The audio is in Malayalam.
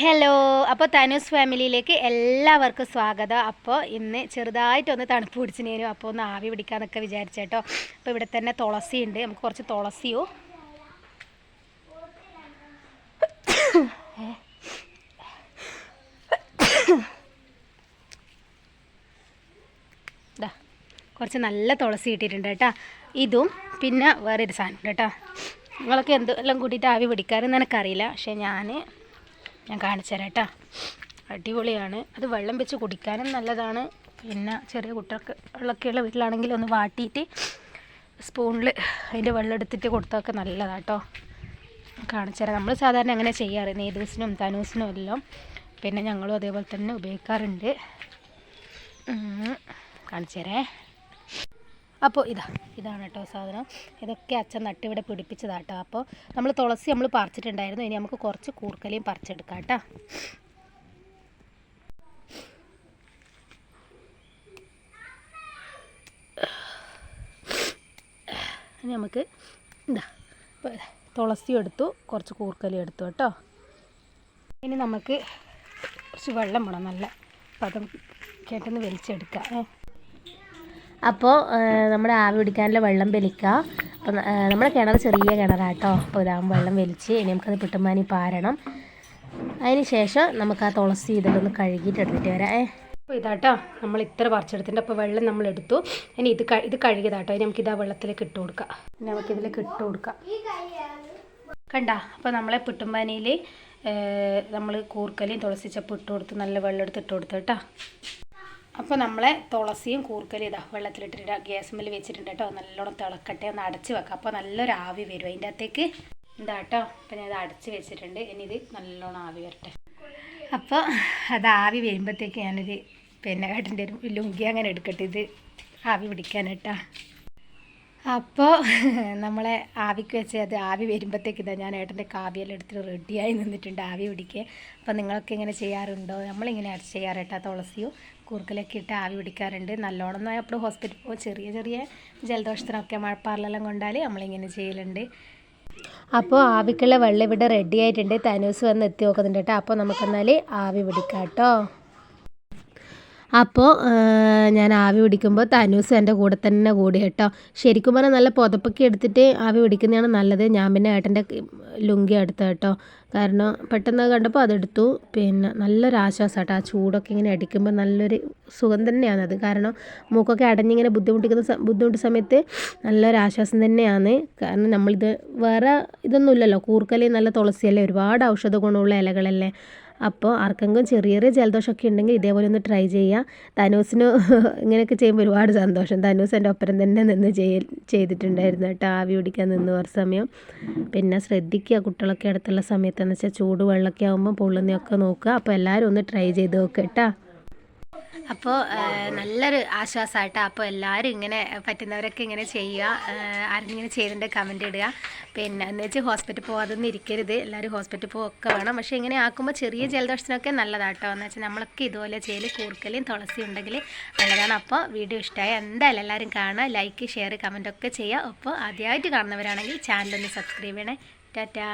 ഹലോ അപ്പോൾ തനൂസ് ഫാമിലിയിലേക്ക് എല്ലാവർക്കും സ്വാഗതം. അപ്പോൾ ഇന്ന് ചെറുതായിട്ടൊന്ന് തണുപ്പ് പിടിച്ചിനേനു അപ്പോൾ ഒന്ന് ആവി പിടിക്കാന്നൊക്കെ വിചാരിച്ചേട്ടോ അപ്പോൾ ഇവിടെ തന്നെ തുളസി ഉണ്ട് നമുക്ക് കുറച്ച് തുളസിയോ? കുറച്ച് നല്ല തുളസി ഇട്ടിട്ടുണ്ട് കേട്ടോ. ഇതും പിന്നെ വേറൊരു സാധനം കേട്ടോ. നിങ്ങളൊക്കെ എന്തെല്ലാം കൂട്ടിയിട്ട് ആവി പിടിക്കാറെന്ന് എനിക്കറിയില്ല. പക്ഷേ ഞാൻ ഞാൻ കാണിച്ചു തരാം കേട്ടോ. അടിപൊളിയാണ്. അത് വെള്ളം വെച്ച് കുടിക്കാനും നല്ലതാണ്. പിന്നെ ചെറിയ കുട്ടികൾക്ക് ഉള്ളൊക്കെയുള്ള വീട്ടിലാണെങ്കിൽ ഒന്ന് വാട്ടിയിട്ട് സ്പൂണിൽ അതിന്റെ വെള്ളം എടുത്തിട്ട് കൊടുത്തൊക്കെ നല്ലതാണ് കേട്ടോ. കാണിച്ചു തരാം. നമ്മൾ സാധാരണ അങ്ങനെ ചെയ്യാറ്? നെയ്തൂസിനും തനൂസിനും എല്ലാം പിന്നെ ഞങ്ങളും അതേപോലെ തന്നെ ഉപയോഗിക്കാറുണ്ട്. കാണിച്ചു തരേ. അപ്പോൾ ഇതാ ഇതാണ് കേട്ടോ സാധനം. ഇതൊക്കെ അച്ഛൻ നട്ടിവിടെ പിടിപ്പിച്ചതാട്ടോ അപ്പോൾ നമ്മൾ തുളസി നമ്മൾ പറിച്ചിട്ടുണ്ടായിരുന്നു. ഇനി നമുക്ക് കുറച്ച് കൂർക്കലയും പറിച്ചെടുക്കാം കേട്ടോ. ഇനി നമുക്ക് ഇതാ തുളസി എടുത്തു കുറച്ച് കൂർക്കലി എടുത്തു കേട്ടോ. ഇനി നമുക്ക് കുറച്ച് വെള്ളം വേണം നല്ല പദം കേട്ടെന്ന് വലിച്ചെടുക്കാം. അപ്പോൾ നമ്മുടെ ആവി പിടിക്കാനുള്ള വെള്ളം വലിക്കുക അപ്പം നമ്മുടെ കിണർ ചെറിയ കിണറാട്ടോ. അപ്പോൾ ഇതാകുമ്പോൾ വെള്ളം വലിച്ച് ഇനി നമുക്കത് പിട്ടുമാനി പാരണം. അതിന് ശേഷം നമുക്ക് ആ തുളസി ഇതൊന്ന് കഴുകിയിട്ട് എടുത്തിട്ട് വരാം. ഏ. അപ്പോൾ ഇതാട്ടോ. നമ്മൾ ഇത്ര പറിച്ചെടുത്തിട്ട് അപ്പോൾ വെള്ളം നമ്മൾ എടുത്തു. ഇനി ഇത് ഇത് കഴുകിയതാട്ടോ. ഇനി നമുക്കിത് ആ വെള്ളത്തിലേക്ക് ഇട്ട് കൊടുക്കാം. നമുക്കിതിലേക്ക് ഇട്ട് കൊടുക്കാം. കണ്ട? അപ്പോൾ നമ്മളെ പുട്ടുമ്പാനിയിൽ നമ്മൾ കൂർക്കലിയും തുളസിച്ചപ്പ് ഇട്ട് കൊടുത്ത് നല്ല വെള്ളം എടുത്ത് ഇട്ട് കൊടുത്തു കേട്ടോ. അപ്പോൾ നമ്മളെ തുളസിയും കൂർക്കലും ഇതാ വെള്ളത്തിലിട്ടിട്ട് ഗ്യാസ് മേൽ വെച്ചിട്ടുണ്ട് കേട്ടോ. നല്ലോണം തിളക്കട്ടെ ഒന്ന് അടച്ച് വെക്കാം. അപ്പോൾ നല്ലൊരു ആവി വരും. അതിന്റെ അകത്തേക്ക് എന്താ കേട്ടോ. അപ്പോൾ ഞാൻ ഇത് അടച്ച് വെച്ചിട്ടുണ്ട്. ഇനി ഇത് നല്ലോണം ആവി വരട്ടെ. അപ്പോൾ അത് ആവി വരുമ്പോഴത്തേക്ക് ഞാനൊരു പിന്നെ ഏട്ടന്റെ ഒരു ലുങ്കി അങ്ങനെ എടുക്കട്ടെ. ഇത് ആവി പിടിക്കാൻ കേട്ടോ അപ്പോൾ നമ്മളെ ആവിക്ക് വെച്ച് അത് ആവി വരുമ്പോഴത്തേക്ക് ഇതാ ഞാൻ ഏട്ടന്റെ കാവ്യെല്ലാം എടുത്തിട്ട് റെഡിയായി നിന്നിട്ടുണ്ട് ആവി പിടിക്കുക അപ്പോൾ നിങ്ങൾക്ക് ഇങ്ങനെ ചെയ്യാറുണ്ടോ? നമ്മളിങ്ങനെ ചെയ്യാറ് കേട്ടോ തുളസിയോ കൂർക്കലൊക്കെ ഇട്ട് ആവി പിടിക്കാറുണ്ട്. നല്ലോണം ആയപ്പോൾ ഹോസ്പിറ്റലിൽ പോകും. ചെറിയ ചെറിയ ജലദോഷത്തിനൊക്കെ മഴപ്പാറിലെല്ലാം കൊണ്ടാൽ നമ്മളിങ്ങനെ ചെയ്യലുണ്ട്. അപ്പോൾ ആവിക്കുള്ള വെള്ളം ഇവിടെ റെഡി ആയിട്ടുണ്ട്. തനൂസ് വന്ന് എത്തി നോക്കുന്നുണ്ട് കേട്ടോ അപ്പോൾ നമുക്കെന്നാൽ ആവി പിടിക്കാം കേട്ടോ അപ്പോൾ ഞാൻ ആവി പിടിക്കുമ്പോൾ തനൂസ് എന്റെ കൂടെ തന്നെ കൂടി കേട്ടോ. ശരിക്കും പറഞ്ഞാൽ നല്ല പുതപ്പൊക്കെ എടുത്തിട്ട് ആവി പിടിക്കുന്നതാണ് നല്ലത്. ഞാൻ പിന്നെ ഏട്ടന്റെ ലുങ്കി എടുത്ത കേട്ടോ. കാരണം പെട്ടെന്ന് കണ്ടപ്പോൾ അതെടുത്തു. പിന്നെ നല്ലൊരു കേട്ടോ ആ ചൂടൊക്കെ ഇങ്ങനെ അടിക്കുമ്പോൾ നല്ലൊരു സുഖം അത്. കാരണം മൂക്കൊക്കെ അടഞ്ഞിങ്ങനെ ബുദ്ധിമുട്ടിക്കുന്ന ബുദ്ധിമുട്ട് സമയത്ത് നല്ലൊരു ആശ്വാസം തന്നെയാണ്. കാരണം നമ്മളിത് വേറെ ഇതൊന്നുമില്ലല്ലോ കൂർക്കലി നല്ല തുളസിയല്ലേ? ഒരുപാട് ഔഷധ ഗുണമുള്ള ഇലകളല്ലേ? അപ്പോൾ ആർക്കെങ്കിലും ചെറിയ ചെറിയ ജലദോഷമൊക്കെ ഉണ്ടെങ്കിൽ ഇതേപോലെ ഒന്ന് ട്രൈ ചെയ്യുക തനൂസിന് ഇങ്ങനെയൊക്കെ ചെയ്യുമ്പോൾ ഒരുപാട് സന്തോഷം. തനൂസ് എന്റെ ഒപ്പരം തന്നെ നിന്ന് ചെയ്യ ചെയ്തിട്ടുണ്ടായിരുന്നു കേട്ടോ. ആവി പിടിക്കാൻ നിന്ന് കുറച്ച് സമയം. പിന്നെ ശ്രദ്ധിക്കുക കുട്ടികളൊക്കെ അടുത്തുള്ള സമയത്തെന്ന് വെച്ചാൽ ചൂട് വെള്ളമൊക്കെ ആകുമ്പോൾ പൊള്ളുന്നതൊക്കെ നോക്കുക. അപ്പോൾ എല്ലാവരും ഒന്ന് ട്രൈ ചെയ്ത് നോക്കുക കേട്ടോ. അപ്പോൾ നല്ലൊരു ആശ്വാസമായിട്ട് അപ്പോൾ എല്ലാവരും ഇങ്ങനെ പറ്റുന്നവരൊക്കെ ഇങ്ങനെ ചെയ്യുക. ആരെങ്കിലും ചെയ്തിട്ട് കമന്റ് ഇടുക. പിന്നെ എന്ന് വെച്ചാൽ ഹോസ്പിറ്റൽ പോകാതൊന്നും ഇരിക്കരുത്. എല്ലാവരും ഹോസ്പിറ്റലിൽ പോകൊക്കെ വേണം. പക്ഷേ ഇങ്ങനെ ആക്കുമ്പോൾ ചെറിയ ജലദോഷത്തിനൊക്കെ നല്ലതാട്ടോ. എന്ന് വെച്ചാൽ നമ്മളൊക്കെ ഇതുപോലെ ചെയ്യൽ കൂർക്കലും തുളസി ഉണ്ടെങ്കിൽ നല്ലതാണ്. അപ്പോൾ വീഡിയോ ഇഷ്ടമായി. എന്തായാലും എല്ലാവരും കാണുക. ലൈക്ക് ഷെയർ കമന്റ് ഒക്കെ ചെയ്യുക. അപ്പോൾ ആദ്യമായിട്ട് കാണുന്നവരാണെങ്കിൽ ചാനലൊന്ന് സബ്സ്ക്രൈബ് ചെയ്യണേ. ടാറ്റാ.